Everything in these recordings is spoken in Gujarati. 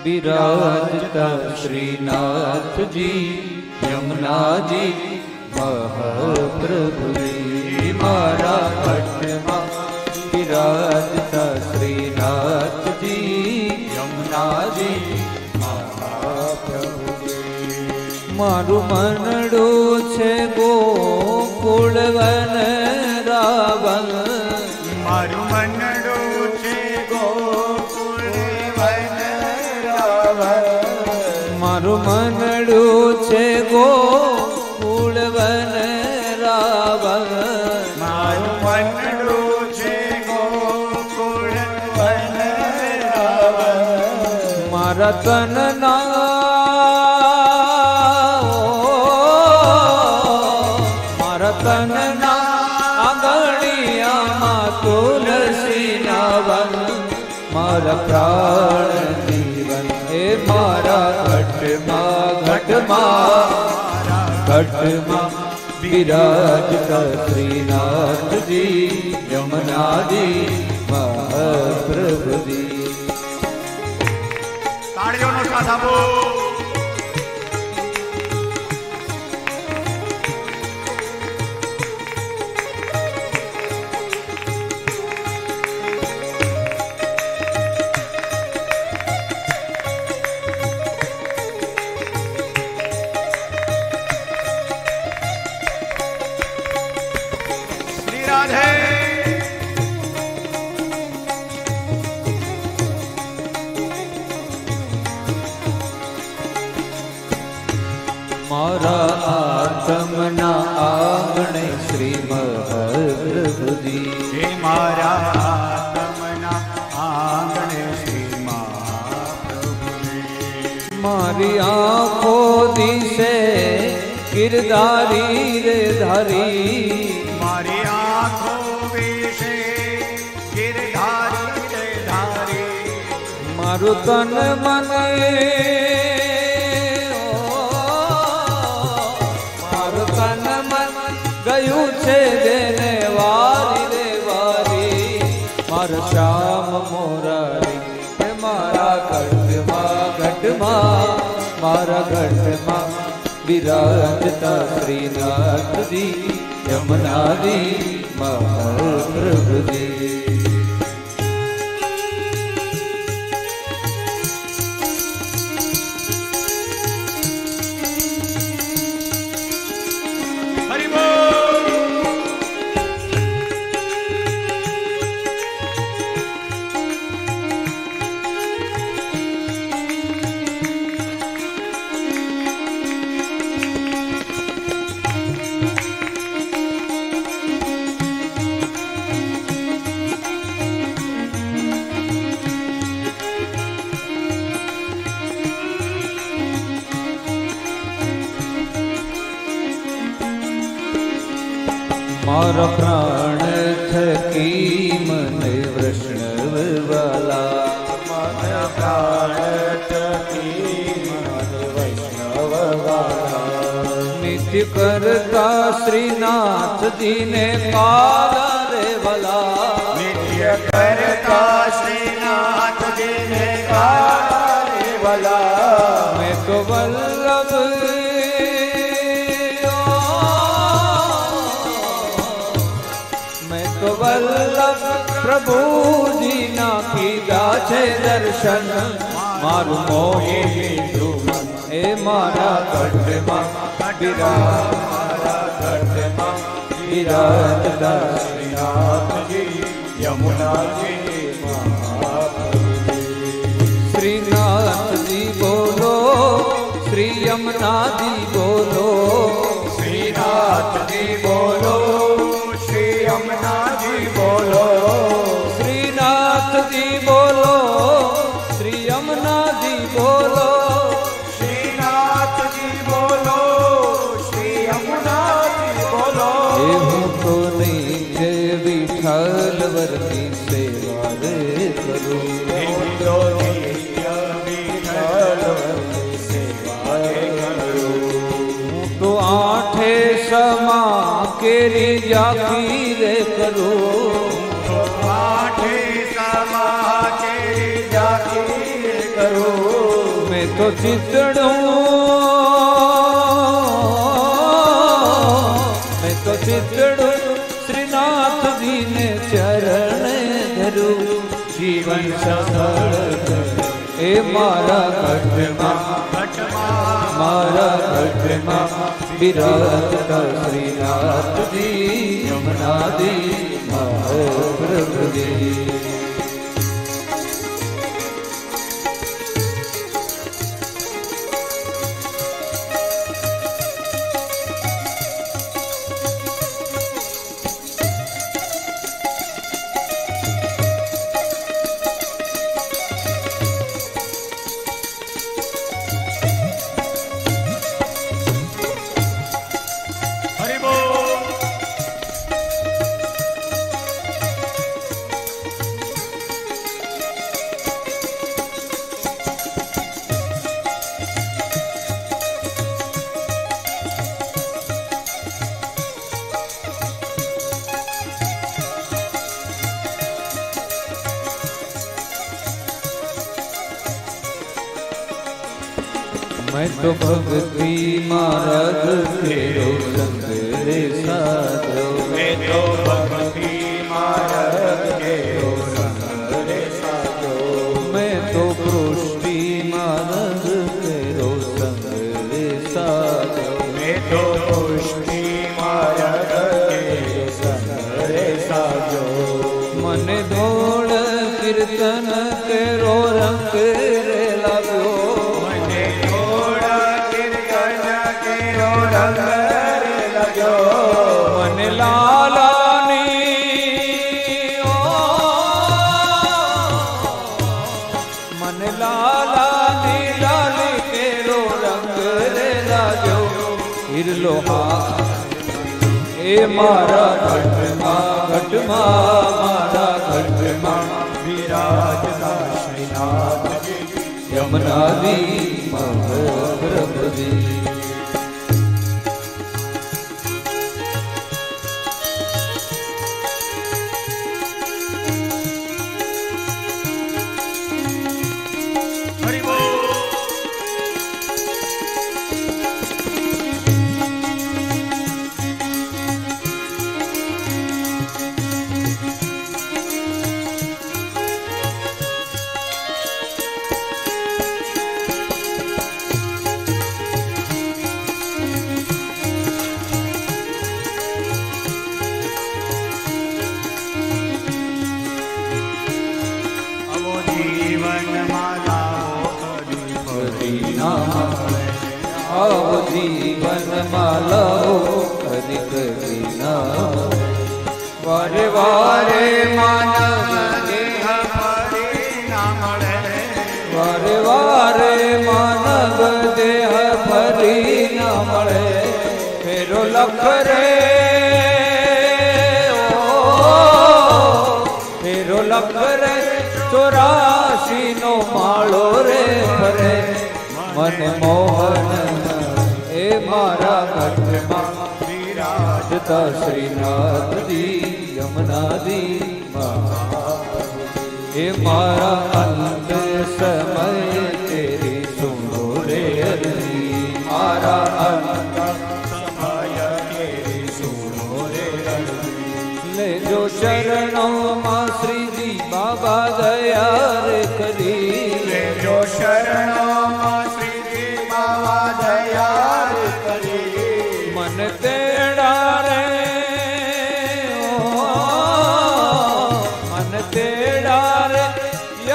બિરાજતા શ્રીનાથજી યમુનાજી મહાપ્રભુજી મારા ભટ્ટમાં બિરાજતા શ્રીનાથજી યમુનાજી મારું મનડું છે ગોકુળવન રાવણ મનડું છે ગોકુળવન રાવ મારું મનડું છે ગો વન રાવ મારા તનના મારા ઘટમાં ઘટમાં વિરાજતા શ્રીનાથજી યમુનાજી મહાપ્રભુજી. તાળીઓનો સાથ આપો. મારા આત્મના આંગણે શ્રી મહાપ્રભુજી હે મારા આત્મના આંગણે શ્રી મહાપ્રભુજી મારી આંખો દિશે ગિરધારી રે ધારી. મારી આંખો વિશે ગિરધારી રે ધારી. મારું તન મને ગઢમાં મારા ગઢમાં વિરાજતા શ્રીનાથજી યમુનાજી મહાપ્રભુજી. મારા પ્રાણ થકી મને વૃષ્ણવ વાલા મારા પ્રાણ થકી મને વૈષ્ણવ વાલા નિત્ય કરતા શ્રીનાથજીને પાલા રે વાલા. નિત્ય કરતા શ્રીનાથજીને વલ્લભ પ્રભુજીના કીધા છે દર્શન. મારું મોહે લીધું એ મારા ગઢમાં. બિરા મારા ગઢમાં બિરાજ શ્રીનાથજી યમુનાજી શ્રીનાથજી બોલો, શ્રી યમુનાજી કેરી જાખી રે કરું આઠે સમા કે જાકી કરો મેં તો ચિતડું મેં તો ચિતડું શ્રીનાથજીને ચરણે ધરું જીવન સફળ એ મારા ઘટમાં ઘટમાં બિરાજતા શ્રીનાથજી યમનાદી મહાપ્રભુજી मैं तो भक्ति मारद फेरो संग रे साधो मैं तो भक्ति मारद फेरो संग रे साधो मैं तो पृष्टि मारद फेरो संग रे साधो मैं तो पृष्टि मारद फेरो संग रे साधो मन दौड़ कीर्तन तेरो रंग કરે લાગ્યો હિરલો હા. એ મારા ઘટમાં ઘટમાં મારા ઘટમાં. વિરાજતા શ્રીનાથજી યમુનાજી મહોગ્રભજી જીવન માલાઓ કરી કરી ના વારે વારે માનવ દેહ ફરી ના મળે વારે વારે માનવ દેહ ફરી ના મળે. ફેરો લખ રે ફેરો લખ રે ચોરાશી નો માળો રે ફરે મન મોહન મારા ઘટમાં વિરાજતા શ્રીનાથજી યમનાદી હે મારા અંત સમય તેરી સુનો રે મારા અંત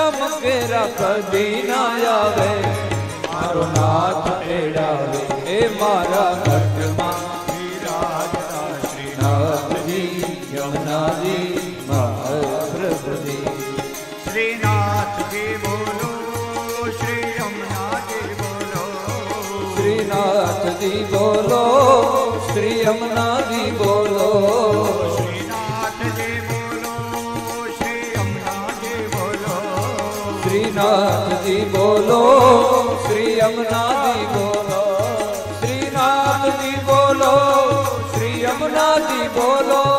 યમ કેરા કદી ના આવે. મારો નાથ એડાવે એ મારા ઘટમાં વિરાજતા શ્રી નાથજી યમનાજી મહાપ્રભુજી શ્રીનાથજી બોલો શ્રી યમુનાજી બોલો. શ્રીનાથજી બોલો શ્રી યમનાજી બોલો બોલો શ્રી યમનાજી બોલો શ્રીનાથજી બોલો શ્રી યમનાજી બોલો.